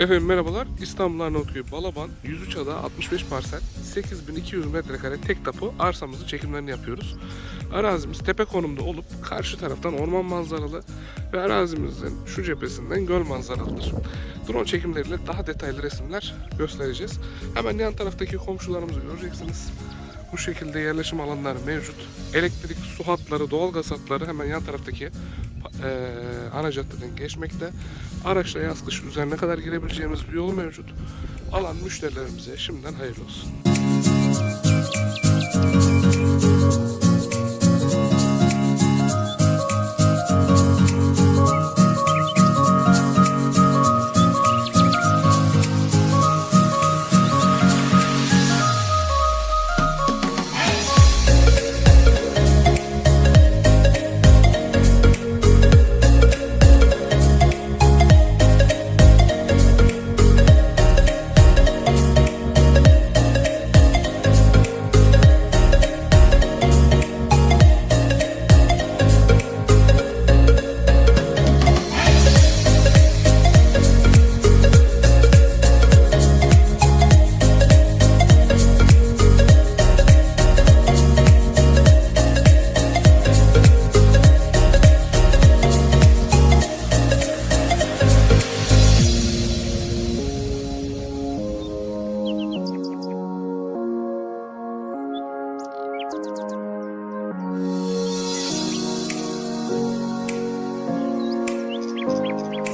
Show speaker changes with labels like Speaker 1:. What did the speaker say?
Speaker 1: Efendim merhabalar. İstanbul Arnavutköy Balaban 103 ada 65 parsel 8200 metrekare tek tapu arsamızın çekimlerini yapıyoruz. Arazimiz tepe konumda olup karşı taraftan orman manzaralı ve arazimizin şu cephesinden göl manzaralıdır. Drone çekimleriyle daha detaylı resimler göstereceğiz. Hemen yan taraftaki komşularımızı göreceksiniz. Bu şekilde yerleşim alanları mevcut. Elektrik, su hatları, doğalgaz hatları hemen yan taraftaki eee, ana caddeden geçmekte. Araçla yaz kış üzerine kadar girebileceğimiz bir yol mevcut. Alan müşterilerimize şimdiden hayırlı olsun. you